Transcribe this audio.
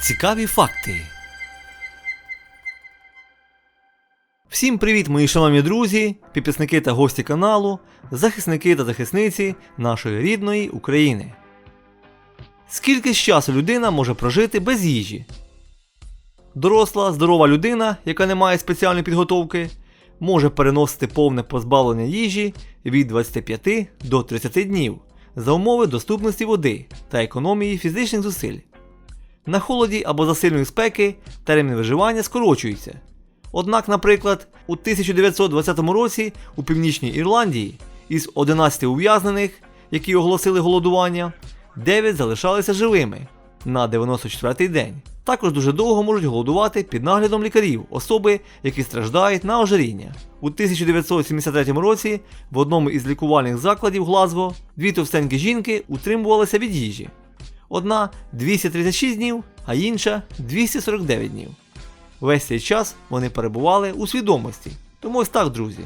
Цікаві факти. Всім привіт, мої шановні друзі, підписники та гості каналу, захисники та захисниці нашої рідної України. Скільки ж часу людина може прожити без їжі? Доросла, здорова людина, яка не має спеціальної підготовки, може переносити повне позбавлення їжі від 25 до 30 днів за умови доступності води та економії фізичних зусиль. На холоді або за сильної спеки термін виживання скорочується. Однак, наприклад, у 1920 році у Північній Ірландії із 11 ув'язнених, які оголосили голодування, 9 залишалися живими на 94-й день. Також дуже довго можуть голодувати під наглядом лікарів, особи, які страждають на ожиріння. У 1973 році в одному із лікувальних закладів Глазго дві товстенькі жінки утримувалися від їжі. Одна 236 днів, а інша 249 днів. Весь цей час вони перебували у свідомості. Тому ось так, друзі.